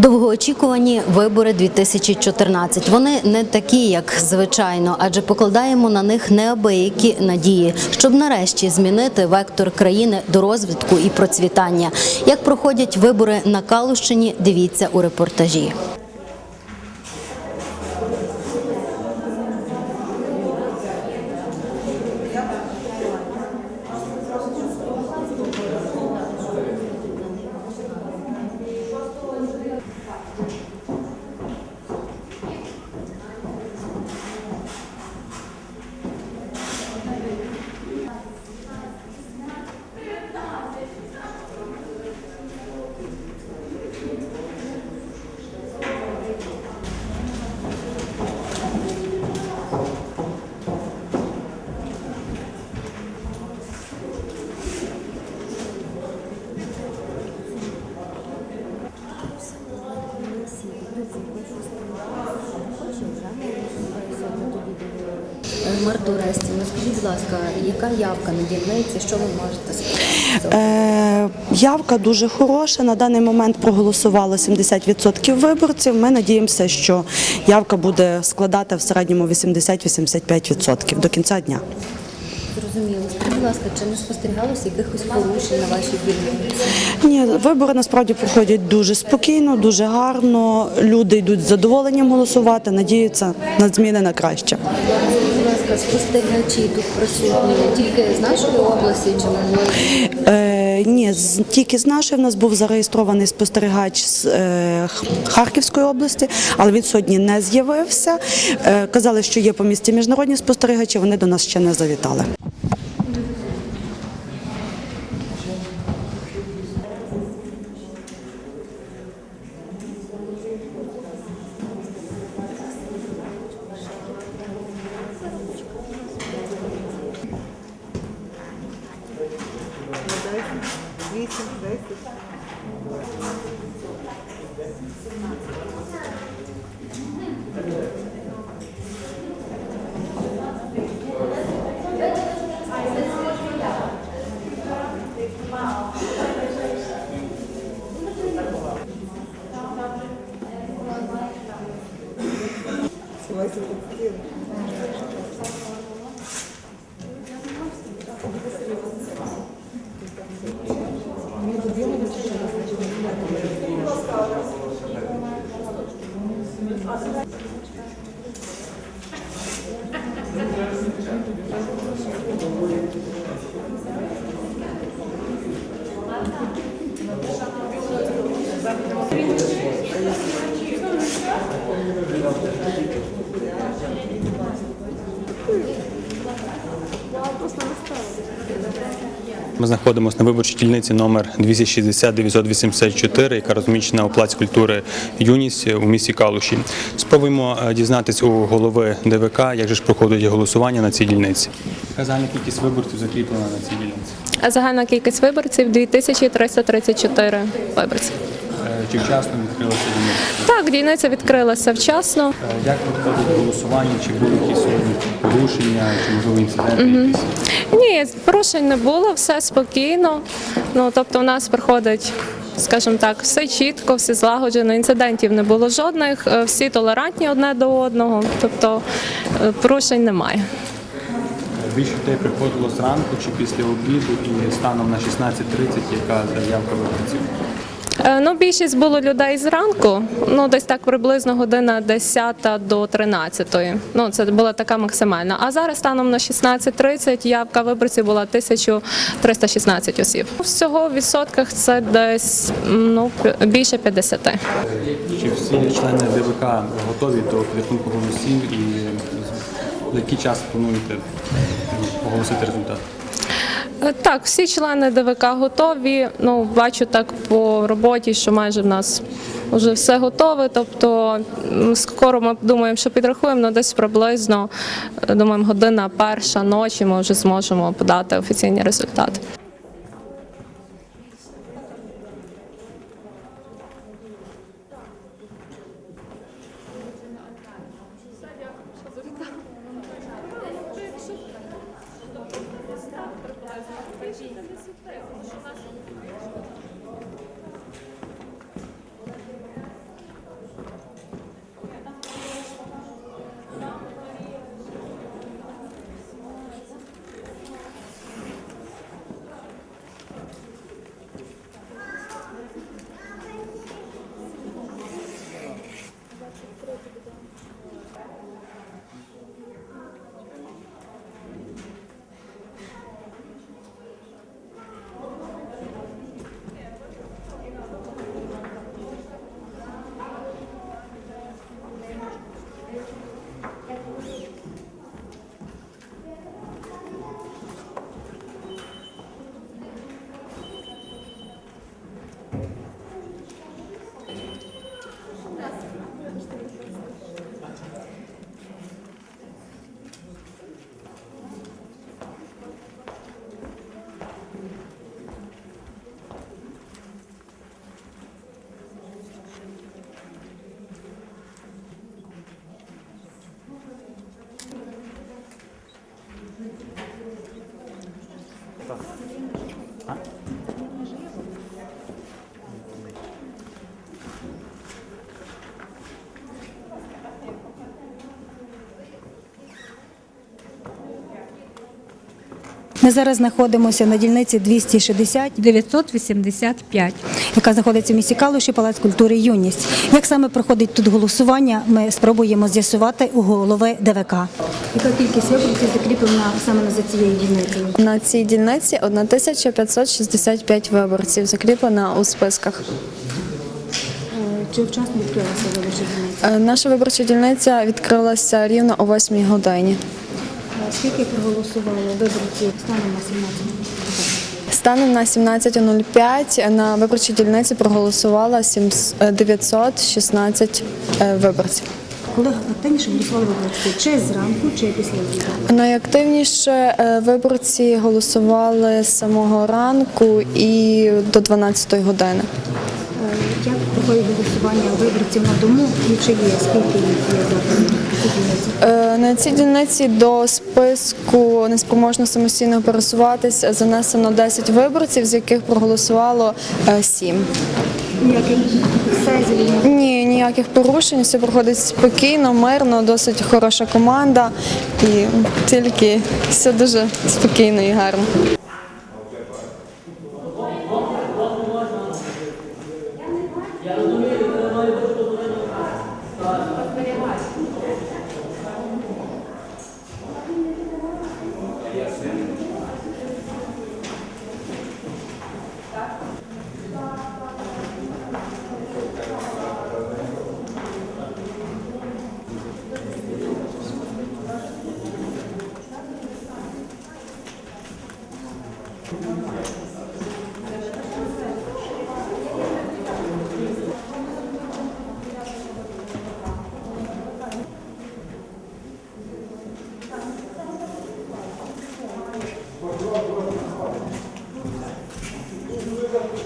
Довгоочікувані вибори 2014. Вони не такі, як звичайно, адже покладаємо на них неабиякі надії, щоб нарешті змінити вектор країни до розвитку і процвітання. Як проходять вибори на Калущині, дивіться у репортажі. Будь ласка, яка явка на? Що ви можете сказати? Е, Явка дуже хороша. На даний момент проголосувало 70% виборців. Ми надіємося, що явка буде складати в середньому 80-85% до кінця дня. Зрозуміло. Скажіть, будь ласка, чи не спостерігалося якихось порушень на вашій дільниці? Ні, вибори насправді проходять дуже спокійно, дуже гарно. Люди йдуть з задоволенням голосувати, надіються на зміни на краще. Спостерігачі тут присутні тільки з нашої області чи можливо? Е, ні, тільки з нашої в нас був зареєстрований спостерігач з е, Харківської області, але він сьогодні не з'явився. Е, казали, що є по місті міжнародні спостерігачі, вони до нас ще не завітали. Знаходимося на виборчій дільниці номер 260 984, яка розміщена у плаці культури Юність у місті Калуші. Спробуємо е, дізнатись у голови ДВК, як же ж проходить голосування на цій дільниці. Загальна кількість виборців закріплена на цій дільниці. Загальна кількість виборців 2334 виборці. Е, Чи вчасно відкрилася дільниця? Так, дільниця відкрилася вчасно. Е, Як проходить голосування? Чи були якісь сьогодні порушення, чи можливо інциденти якісь? Ні, порушень не було, все спокійно. Ну тобто, у нас проходить. Скажімо так, все чітко, все злагоджено, інцидентів не було жодних, е, всі толерантні одне до одного, тобто порушень немає. Більше людей приходило зранку чи після обіду і станом на 16.30, яка заявка виборців? Е, Ну, більшість було людей зранку, ну десь так приблизно година 10 до 13. Ну, це була така максимальна. А зараз станом на 16.30 явка виборців була 1316 осіб. Всього в відсотках це десь ну, більше 50. Чи всі члени ДВК готові до підрахунку голосів і за який час плануєте ну, оголосити результат? Е, Так, всі члени ДВК готові. Ну, бачу так по роботі, що майже в нас вже все готове. Тобто скоро ми думаємо, що підрахуємо, але десь приблизно е, думаємо, година перша ночі ми вже зможемо подати офіційні результати. Ми зараз знаходимося на дільниці 260, 985. яка знаходиться в місті Калуші, Палац культури Юність. Як саме проходить тут голосування, ми спробуємо з'ясувати у голови ДВК. Яка кількість виборців закріплена саме за цією дільницею? На цій дільниці 1565 виборців закріплено у списках. Чи вчасно відкрилася виборча дільниця? Е, Наша виборча дільниця відкрилася рівно о 8 годині. Скільки проголосувало виборців станом на 17 Станом на 17.05 на виборчій дільниці проголосувало 7 е, 916 е, виборців. Коли активніше голосували виборці? Чи зранку, чи після обіду? Найактивніше е, виборці голосували з самого ранку і до 12 години. Е, Як проходить голосування виборців на дому і чи є? Скільки їх є зараз? Е, На цій дільниці до списку неспроможно самостійно пересуватись занесено 10 виборців, з яких проголосувало 7. Ніяких Ні, ніяких порушень, все проходить спокійно, мирно, досить хороша команда і тільки все дуже спокійно і гарно. Thank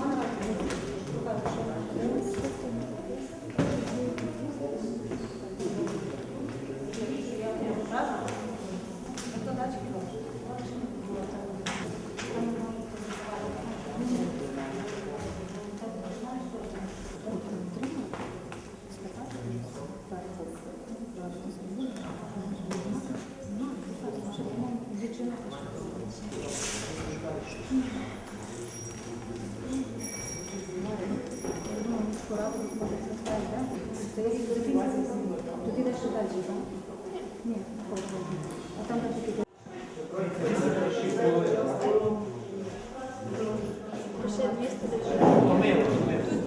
you.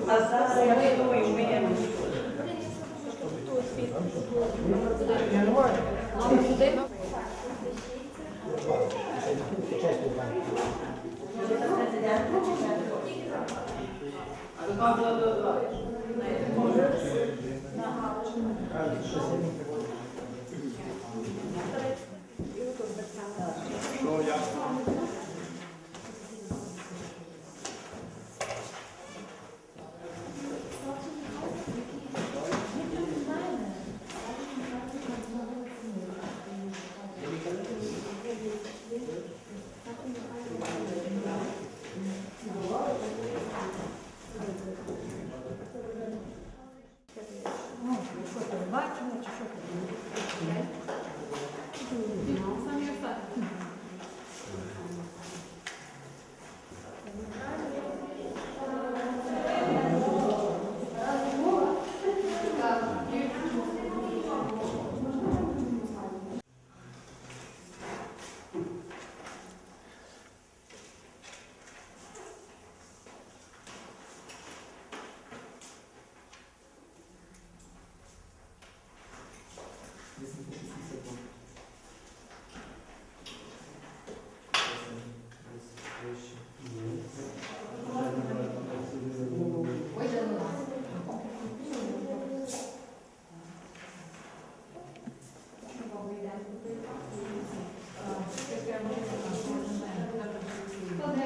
А зараз я думаю, ми є.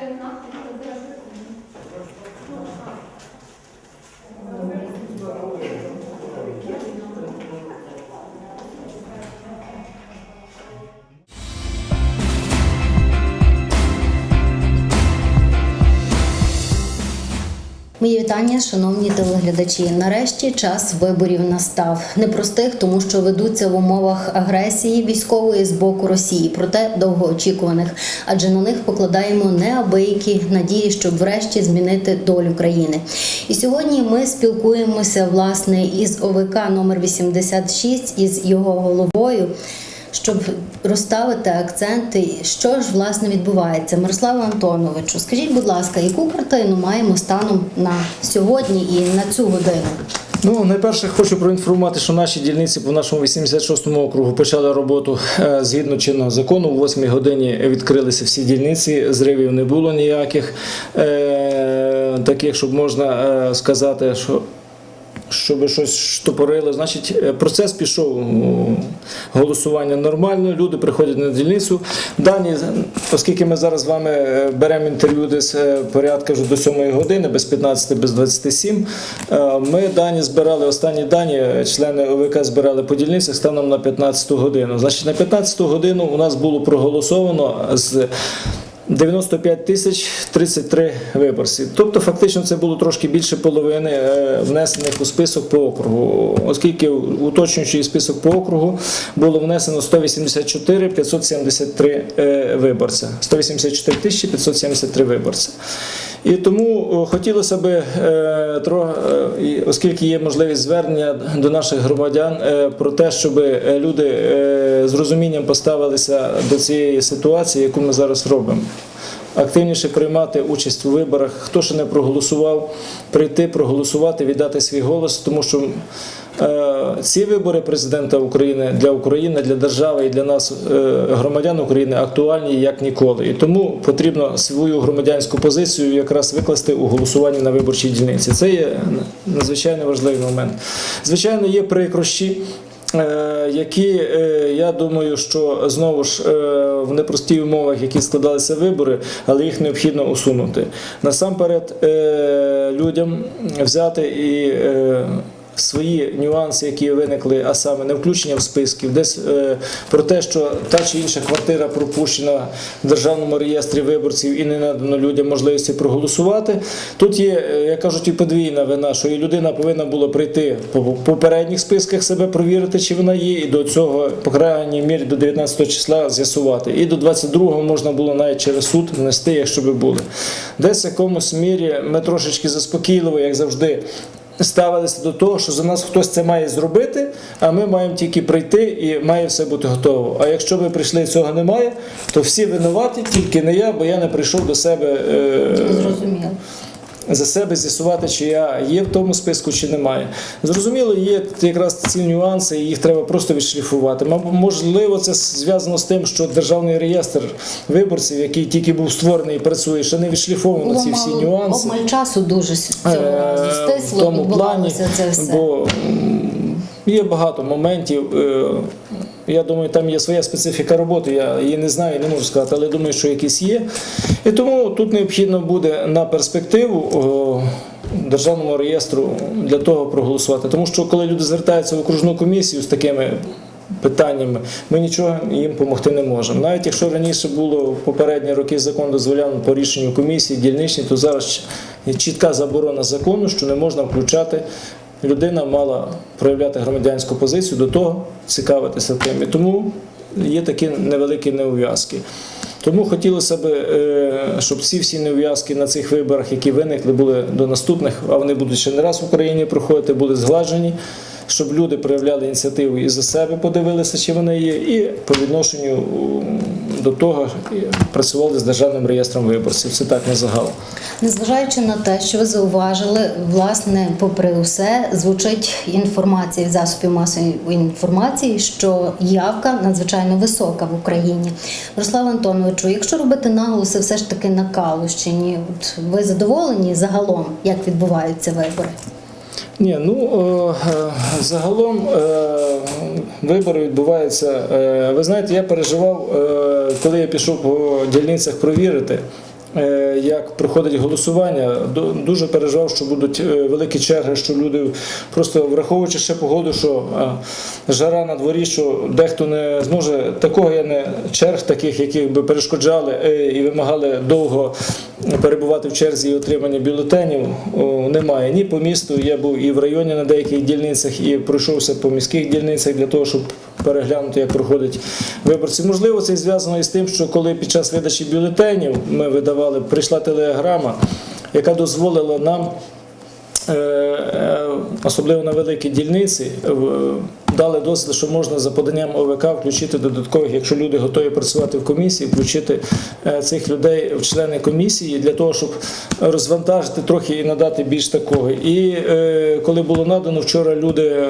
Guten Abend. Мої вітання, шановні телеглядачі. Нарешті час виборів настав. Непростих, тому що ведуться в умовах агресії військової з боку Росії, проте довгоочікуваних, адже на них покладаємо неабиякі надії, щоб врешті змінити долю країни. І сьогодні ми спілкуємося власне із ОВК номер 86, із його головою щоб розставити акценти, що ж власне відбувається. Мирославу Антоновичу, скажіть, будь ласка, яку картину маємо станом на сьогодні і на цю годину? Ну, найперше хочу проінформувати, що наші дільниці по нашому 86-му округу почали роботу е, згідно чинного закону. О 8 годині відкрилися всі дільниці, зривів не було ніяких, е, таких, щоб можна е, сказати, що. Щоб щось штопорило, значить, е, процес пішов голосування нормально. Люди приходять на дільницю. Дані, оскільки ми зараз з вами е, беремо інтерв'ю десь е, порядка вже до 7 години, без 15, без 27, е, ми дані збирали, останні дані, члени ОВК збирали по дільницях станом на 15 годину. Значить, на 15 годину у нас було проголосовано з 95 тисяч 33 виборці. Тобто, фактично, це було трошки більше половини е, внесених у список по округу, оскільки уточнюючий список по округу було внесено 184 573 е, виборця. 184 тисячі 573 виборця. І тому хотілося би, е, е, оскільки є можливість звернення до наших громадян е, про те, щоб люди з розумінням поставилися до цієї ситуації, яку ми зараз робимо. Активніше приймати участь у виборах, хто ще не проголосував, прийти, проголосувати, віддати свій голос, тому що ці вибори президента України для України, для держави і для нас, е, громадян України, актуальні як ніколи. І тому потрібно свою громадянську позицію якраз викласти у голосуванні на виборчій дільниці. Це є надзвичайно важливий момент. Звичайно, є прикрощі. е, Які е, я думаю, що знову ж е, в непростій умовах, які складалися вибори, але їх необхідно усунути. Насамперед е, людям взяти і е, свої нюанси, які виникли, а саме не включення в списків, десь е, про те, що та чи інша квартира пропущена в державному реєстрі виборців і не надано людям можливості проголосувати. Тут є, е, як кажуть, і подвійна вина, що і людина повинна була прийти по попередніх списках себе провірити, чи вона є, і до цього, по крайній мірі, до 19 числа з'ясувати. І до 22-го можна було навіть через суд внести, якщо би були. Десь в якомусь мірі ми трошечки заспокійливо, як завжди ставилися до того, що за нас хтось це має зробити, а ми маємо тільки прийти і має все бути готово. А якщо ми прийшли і цього немає, то всі винуваті, тільки не я, бо я не прийшов до себе. е, Зрозуміло. За себе з'ясувати, чи я є в тому списку, чи немає. Зрозуміло, є якраз ці нюанси, і їх треба просто відшліфувати. Можливо, це зв'язано з тим, що державний реєстр виборців, який тільки був створений і працює, ще не відшліфовано ці всі нюанси. обмаль часу дуже Е, стисло в тому плані, це все. бо є багато моментів. Я думаю, там є своя специфіка роботи. Я її не знаю, не можу сказати, але думаю, що якісь є. І тому тут необхідно буде на перспективу державному реєстру для того проголосувати. Тому що коли люди звертаються в окружну комісію з такими питаннями, ми нічого їм допомогти не можемо. Навіть якщо раніше було в попередні роки закон дозволяв по рішенню комісії дільничні, то зараз чітка заборона закону, що не можна включати. Людина мала проявляти громадянську позицію до того, цікавитися тим. І тому є такі невеликі неув'язки. Тому хотілося б, е, щоб ці всі неув'язки на цих виборах, які виникли, були до наступних, а вони будуть ще не раз в Україні проходити, були згладжені, щоб люди проявляли ініціативу і за себе подивилися, чи вони є, і по відношенню до того працювали з державним реєстром виборців. Це так на загал. Незважаючи на те, що ви зауважили, власне, попри усе, звучить інформація від засобів масової інформації, що явка надзвичайно висока в Україні. Руслав Антоновичу, якщо робити наголоси все ж таки на Калущині, от ви задоволені загалом, як відбуваються вибори? Ні, ну е, е, загалом е, вибори відбуваються. Ви знаєте, я переживав, коли я пішов по дільницях провірити. Е, як проходить голосування, дуже переживав, що будуть е, великі черги, що люди просто враховуючи ще погоду, що е, жара на дворі, що дехто не зможе такого я не черг, таких, які би перешкоджали і вимагали довго перебувати в черзі і отримання бюлетенів. Немає ні по місту. Я був і в районі на деяких дільницях, і пройшовся по міських дільницях для того, щоб переглянути, як проходять виборці. Можливо, це зв'язано із тим, що коли під час видачі бюлетенів ми видавали, прийшла телеграма, яка дозволила нам. е, е, Особливо на великій дільниці дали дозвіл, що можна за поданням ОВК включити додаткових, якщо люди готові працювати в комісії, включити е, цих людей в члени комісії для того, щоб розвантажити трохи і надати більш такого. І е, коли було надано вчора, люди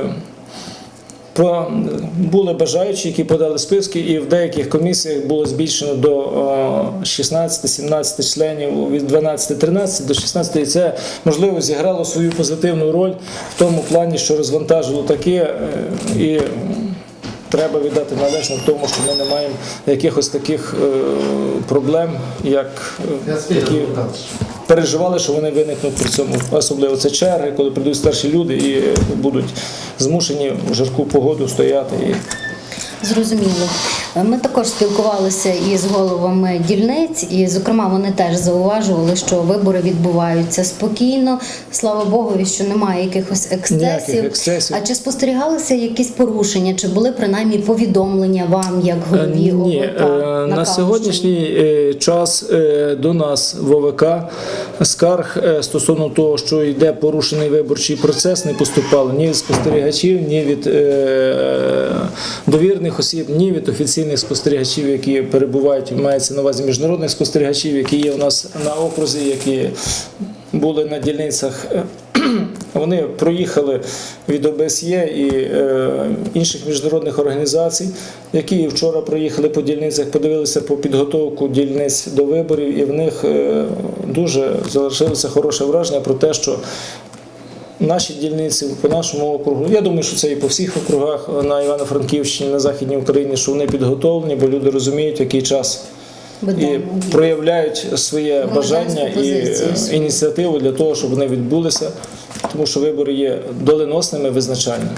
були бажаючі, які подали списки, і в деяких комісіях було збільшено до е, 16-17 членів від 12-13 до 16. І це можливо зіграло свою позитивну роль в тому плані, що розвантажило таке е, і. Треба віддати належне в тому, що ми не маємо якихось таких е, проблем, як е, які переживали, що вони виникнуть при цьому. Особливо це черги, коли прийдуть старші люди і будуть змушені в жарку погоду стояти. І Зрозуміло. Ми також спілкувалися із головами дільниць, і, зокрема, вони теж зауважували, що вибори відбуваються спокійно. Слава Богові, що немає якихось ексцесів. Ексцесів. А чи спостерігалися якісь порушення, чи були принаймні повідомлення вам, як голові Е, Ні, е, на на сьогоднішній е, час е, до нас в ОВК скарг е, стосовно того, що йде порушений виборчий процес, не поступало ні від спостерігачів, ні від е, довірних осіб, ні від офіційних спостерігачів, які перебувають, мається на увазі міжнародних спостерігачів, які є у нас на окрузі, які були на дільницях. Вони проїхали від ОБСЄ і е, інших міжнародних організацій, які вчора проїхали по дільницях, подивилися по підготовку дільниць до виборів, і в них е, дуже залишилося хороше враження про те, що наші дільниці по нашому округу. Я думаю, що це і по всіх округах на Івано-Франківщині, на Західній Україні, що вони підготовлені, бо люди розуміють, який час. І проявляють своє бажання і ініціативу для того, щоб вони відбулися, тому що вибори є доленосними, визначальними.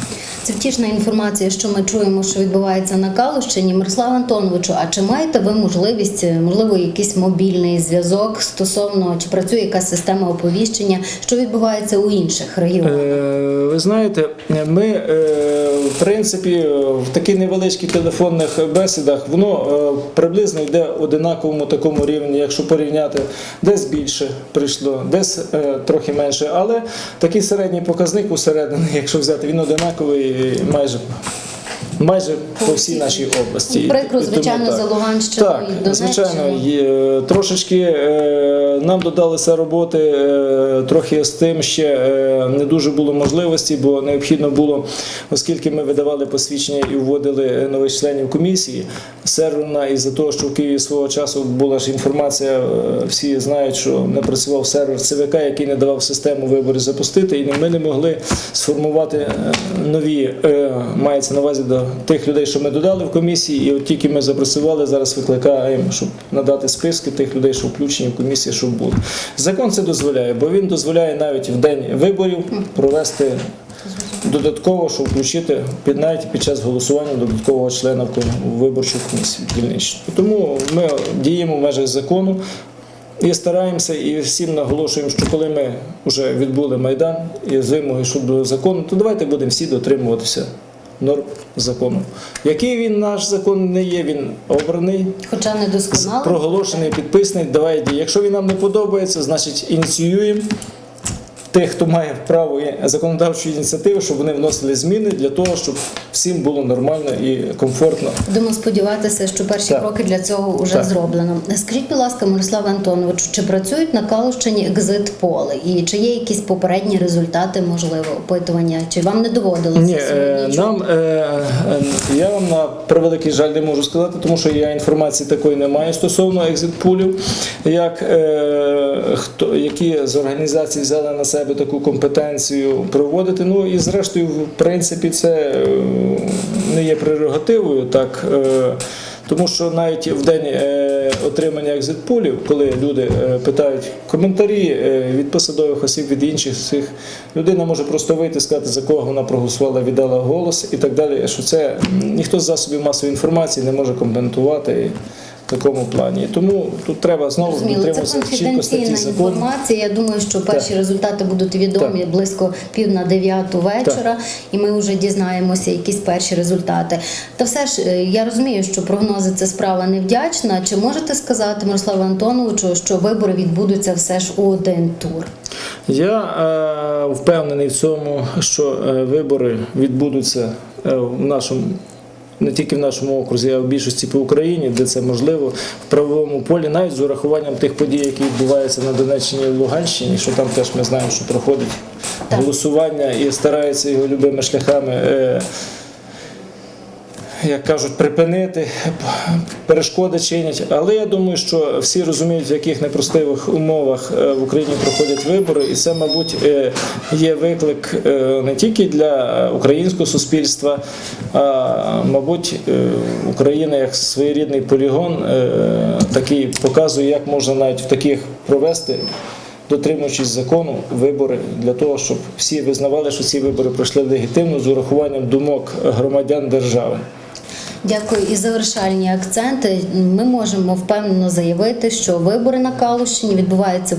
Це втішна інформація, що ми чуємо, що відбувається на Калущині. Мирослав Антоновичу, а чи маєте ви можливість, е, можливо, якийсь мобільний зв'язок стосовно чи працює якась система оповіщення, що відбувається у інших регіонах? Е, Ви знаєте, ми е, в принципі в таких невеличких телефонних бесідах воно е, приблизно йде одинаковому такому рівні, якщо порівняти, десь більше прийшло, десь е, трохи менше, але такий середній показник усередині, якщо взяти, він одинаковий майже. Майже по всій нашій області. Прикро, тому звичайно, так. за Луганщину Так, і Донеччину. звичайно, є, трошечки е, нам додалися роботи е, трохи з тим ще е, не дуже було можливості, бо необхідно було, оскільки ми видавали посвідчення і вводили нових членів комісії, серверна із-за того, що в Києві свого часу була ж інформація, е, всі знають, що не працював сервер ЦВК, який не давав систему виборів запустити, і ми не могли сформувати е, нові, е, мається на увазі до тих людей, що ми додали в комісії, і от тільки ми запрацювали, зараз викликаємо, щоб надати списки тих людей, що включені в комісії, щоб були. Закон це дозволяє, бо він дозволяє навіть в день виборів провести. Додатково, щоб включити під навіть під час голосування додаткового члена в виборчу комісію дільничну. Тому ми діємо в межах закону і стараємося, і всім наголошуємо, що коли ми вже відбули майдан і з вимоги щодо закону, то давайте будемо всі дотримуватися норм закону. Який він наш закон не є, він обраний, Хоча не досконало. проголошений, підписаний. Давайте, якщо він нам не подобається, значить ініціюємо. Тих, хто має право законодавчої ініціативи, щоб вони вносили зміни для того, щоб всім було нормально і комфортно. Будемо сподіватися, що перші Так. кроки для цього вже Так. зроблено. Скажіть, будь ласка, Мирославе Антоновичу, чи працюють на Калущині екзит-поли? І чи є якісь попередні результати, можливо, опитування? Чи вам не доводилося Ні, е, нам е, е, я вам на превеликий жаль не можу сказати, тому що я інформації такої не маю стосовно екзит-пулів, як е, хто які з організацій взяли на себе таку компетенцію проводити. Ну і зрештою, в принципі, це е, не є прерогативою, так. Е, тому що навіть в день е, отримання екзитполів, коли люди е, питають коментарі від посадових осіб, від інших всіх, людина може просто вийти, сказати, за кого вона проголосувала, віддала голос і так далі. Що це ніхто з засобів масової інформації не може коментувати в такому плані. Тому тут треба знову дотримуватися чітко статті конфіденційна закону. інформація. Я думаю, що перші Так. результати будуть відомі Так. близько пів на дев'яту вечора, і ми вже дізнаємося якісь перші результати. Та все ж е, я розумію, що прогнози це справа невдячна. Чи можете сказати Мирославу Антоновичу, що вибори відбудуться все ж у один тур? Я е, впевнений в цьому, що е, вибори відбудуться е, в нашому. Не тільки в нашому окрузі, а в більшості по Україні, де це можливо, в правовому полі, навіть з урахуванням тих подій, які відбуваються на Донеччині і Луганщині, що там теж ми знаємо, що проходить голосування і стараються його любими шляхами. Як кажуть, припинити, перешкоди чинять. Але я думаю, що всі розуміють, в яких непростих умовах е, в Україні проходять вибори, і це, мабуть, е, є виклик е, не тільки для українського суспільства, а мабуть, Україна як своєрідний полігон такий показує, як можна навіть в таких провести. Дотримуючись закону, вибори для того, щоб всі визнавали, що ці вибори пройшли легітимно з урахуванням думок громадян держави. Дякую. І завершальні акценти. Ми можемо впевнено заявити, що вибори на Калущині відбуваються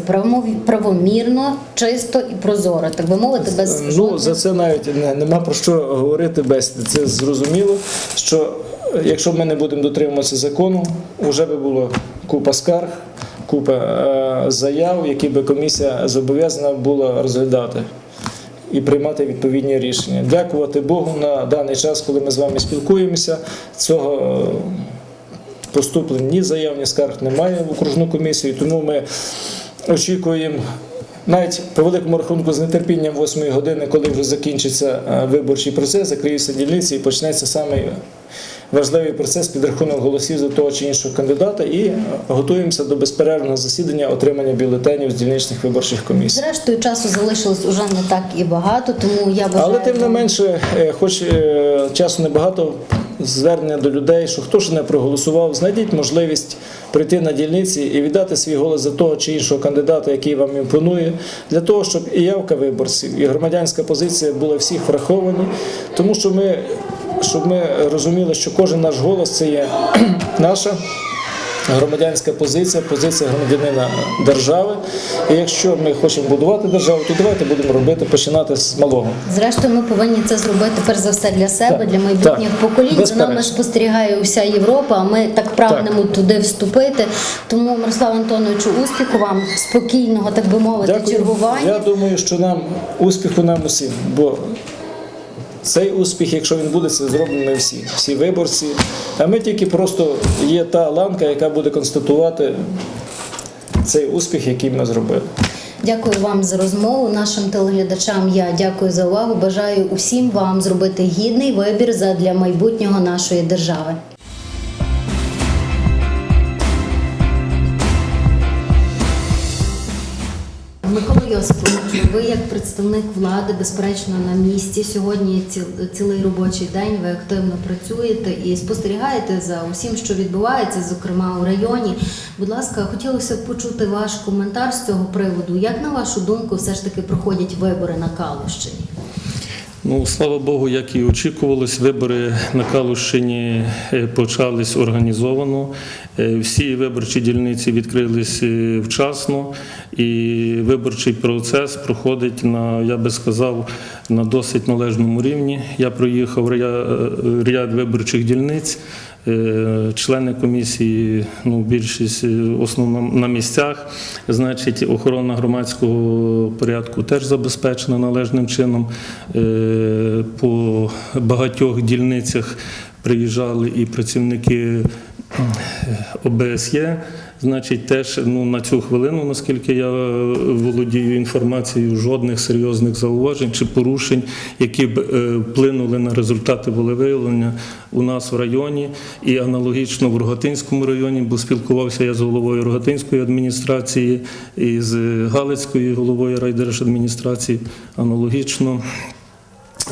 правомірно, чисто і прозоро, так би мовити, без Ну жодних за це навіть не, нема про що говорити без це зрозуміло. Що е, якщо ми не будемо дотримуватися закону, вже би було купа скарг, купа е, заяв, які би комісія зобов'язана була розглядати. І приймати відповідні рішення. Дякувати Богу на даний час, коли ми з вами спілкуємося. Цього е, поступлень ні заяв, ні скарг немає в окружну комісію, тому ми очікуємо. Навіть по великому рахунку з нетерпінням 8 години, коли вже закінчиться е, виборчий процес, закриються дільниці і почнеться саме важливий процес підрахунок голосів за того чи іншого кандидата, і е, готуємося до безперервного засідання отримання бюлетенів з дільничних виборчих комісій. Зрештою, часу залишилось уже не так і багато, тому я бажаю. Але тим не менше, е, хоч е, часу небагато, звернення до людей, що хто ж не проголосував, знайдіть можливість прийти на дільниці і віддати свій голос за того чи іншого кандидата, який вам імпонує, для того, щоб і явка виборців, і громадянська позиція були всіх враховані, тому що ми. Щоб ми розуміли, що кожен наш голос це є наша громадянська позиція, позиція громадянина держави. І якщо ми хочемо будувати державу, то давайте будемо робити починати з малого. Зрештою, ми повинні це зробити перш за все для себе, Так, для майбутніх так, поколінь. За нами спостерігає уся Європа. А ми так прагнемо туди вступити. Тому Мирослав Антоновичу, успіху вам, спокійного, так би мовити, Дякую. чергування. Я думаю, що нам успіху нам усім, бо цей успіх, якщо він буде, це зроблено всі, всі виборці. А ми тільки просто є та ланка, яка буде констатувати цей успіх, який ми зробили. Дякую вам за розмову. Нашим телеглядачам я дякую за увагу. Бажаю усім вам зробити гідний вибір задля майбутнього нашої держави. Микола Йосипович, ви як представник влади, безперечно, на місці. Сьогодні ціл- цілий робочий день ви активно працюєте і спостерігаєте за усім, що відбувається, зокрема у районі. Будь ласка, хотілося б почути ваш коментар з цього приводу. Як на вашу думку, все ж таки проходять вибори на Калущині? Ну, слава Богу, як і очікувалось, вибори на Калущині е, почались організовано. Е, Всі виборчі дільниці відкрились е, вчасно, і виборчий процес проходить на, я би сказав, на досить належному рівні. Я проїхав ряд виборчих дільниць. Е, Члени комісії, ну, більшість е, основно на місцях. Значить, охорона громадського порядку теж забезпечена належним чином. Е, По багатьох дільницях приїжджали і працівники ОБСЄ. Значить, теж ну, на цю хвилину, наскільки я е, володію інформацією, жодних серйозних зауважень чи порушень, які б е, вплинули на результати волевиявлення у нас в районі і аналогічно в Рогатинському районі, бо спілкувався я з головою Рогатинської адміністрації і з Галицькою головою райдержадміністрації. Аналогічно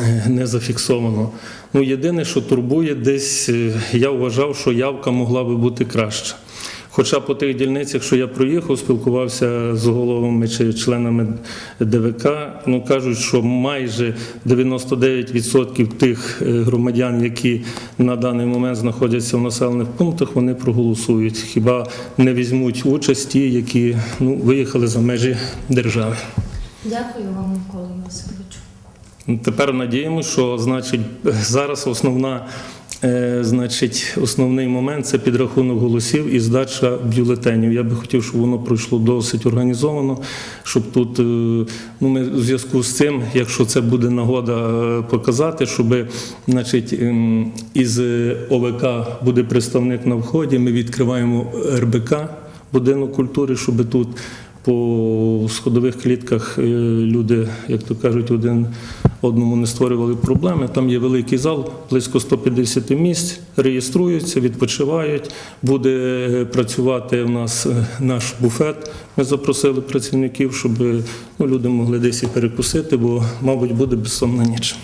е, не зафіксовано. Ну, єдине, що турбує, десь я вважав, що явка могла би бути краща. Хоча по тих дільницях, що я проїхав, спілкувався з головами чи членами ДВК, ну кажуть, що майже 99% тих е, громадян, які на даний момент знаходяться в населених пунктах, вони проголосують. Хіба не візьмуть участь ті, які ну, виїхали за межі держави. Дякую вам, Микола Йосиповичу. Тепер надіємося, що значить зараз основна. Е, Значить, основний момент це підрахунок голосів і здача бюлетенів. Я би хотів, щоб воно пройшло досить організовано, щоб тут, е, ну ми у зв'язку з цим, якщо це буде нагода е, показати, щоб значить, ем, із ОВК буде представник на вході, ми відкриваємо РБК, будинок культури, щоб тут по сходових клітках е, люди, як то кажуть, один одному не створювали проблеми. Там є великий зал, близько 150 місць, реєструються, відпочивають. Буде е, працювати у нас е, наш буфет. Ми запросили працівників, щоб ну, люди могли десь і перекусити, бо, мабуть, буде безсонна ніч.